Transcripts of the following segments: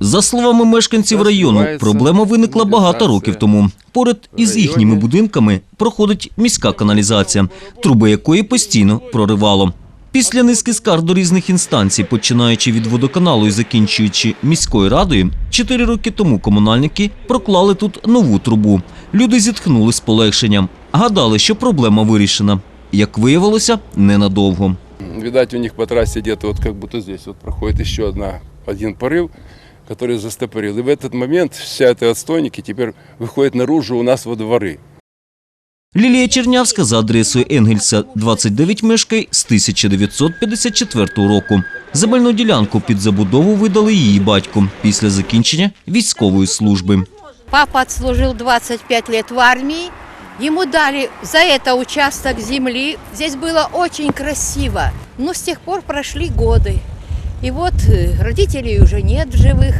За словами мешканців району, проблема виникла багато років тому. Поряд із їхніми будинками проходить міська каналізація, труби якої постійно проривало. Після низки скарг до різних інстанцій, починаючи від водоканалу і закінчуючи міською радою, чотири роки тому комунальники проклали тут нову трубу. Люди зітхнули з полегшенням, гадали, що проблема вирішена. Як виявилося, ненадовго. Видать, у них по трассе где-то вот как будто здесь вот проходит еще одна, один порыв, который застопорил. И в этот момент вся эта отстойники теперь выходит наружу у нас во дворы. Лілія Чернявська за адресою Енгельса 29 мешкає з 1954 року. Земельну ділянку під забудову видали її батько після закінчення військової служби. Папа отслужил 25 лет в армии. Ему дали за это участок земли. Здесь было очень красиво. Но с тех пор прошли годы. И вот э, родителей уже нет в живых.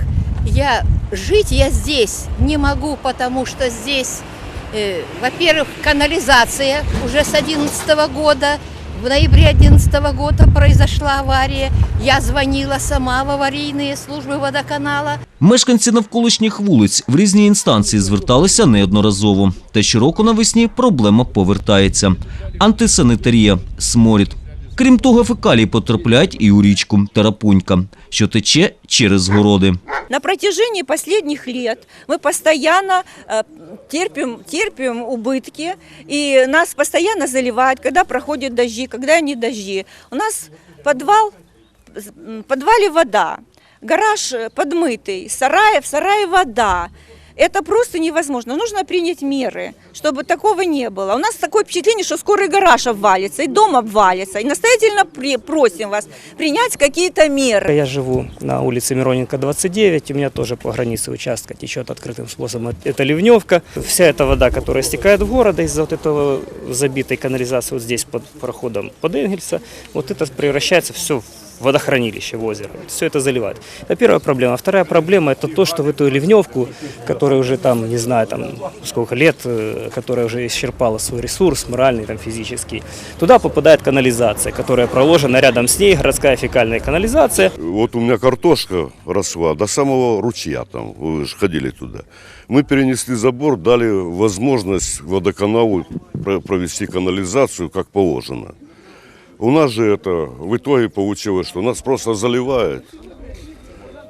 Я жить я здесь не могу, потому что здесь, э, во-первых, канализация уже с 11 года. В ноябре 11 года произошла авария. Я звонила сама в аварийные службы водоканала. Мешканці навколишніх вулиць в різні інстанції зверталися неодноразово. Та щороку навесні проблема повертається. Антисанітарія, сморід. Крім того, фекалії потрапляють і у річку Тарапунька, що тече через городи. На протяжении последних лет мы постоянно э, терпим, терпим убытки, и нас постоянно заливают, когда проходят дожди, когда не дожди. У нас подвал, м, в подвале вода, гараж э, подмытый, сарай, в сарае вода. Это просто невозможно. Нужно принять меры, чтобы такого не было. У нас такое впечатление, что скоро и гараж обвалится, и дом обвалится. И настоятельно при- просим вас принять какие-то меры. Я живу на улице Мироненко, 29. У меня тоже по границе участка течет открытым способом. Это ливневка. Вся эта вода, которая стекает в город из-за вот этого забитой канализации вот здесь под проходом под Энгельса, вот это превращается все в водохранилище, в озеро. Все это заливает. Это первая проблема. Вторая проблема – это то, что в эту ливневку, которая уже там, не знаю, там сколько лет, э, которая уже исчерпала свой ресурс, моральный, там, физический, туда попадает канализация, которая проложена рядом с ней, городская фекальная канализация. Вот у меня картошка росла до самого ручья там, вы же ходили туда. Мы перенесли забор, дали возможность водоканалу про- провести канализацию как положено. У нас же это в итоге получилось, что нас просто заливает,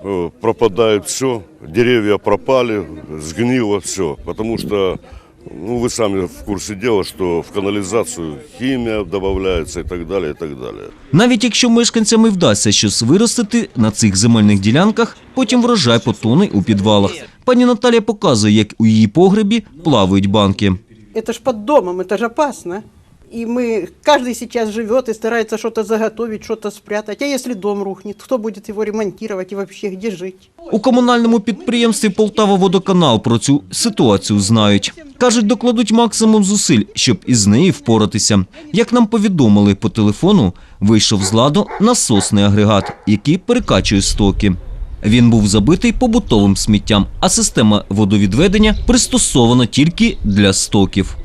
Э, пропадает все, деревья пропали, сгнило все, потому что ну, вы сами в курсе дела, что в канализацию химия добавляется и так далее, и так далее. Навіть якщо мешканцям і вдасться щось виростити на цих земельних ділянках, потім врожай потоне у підвалах. Пані Наталія показує, як у її погребі плавають банки. Это ж под домом, это же опасно. И мы, каждый сейчас живет и старается что-то заготовить, что-то спрятать. А если дом рухнет, кто будет его ремонтировать и вообще где жить? У комунальному підприємстві Полтава Водоканал про цю ситуацію знають. Кажуть, докладуть максимум зусиль, щоб із нею впоратися. Як нам повідомили по телефону, вийшов з ладу насосний агрегат, який перекачує стоки. Він був забитий побутовим сміттям, а система водовідведення пристосована тільки для стоків.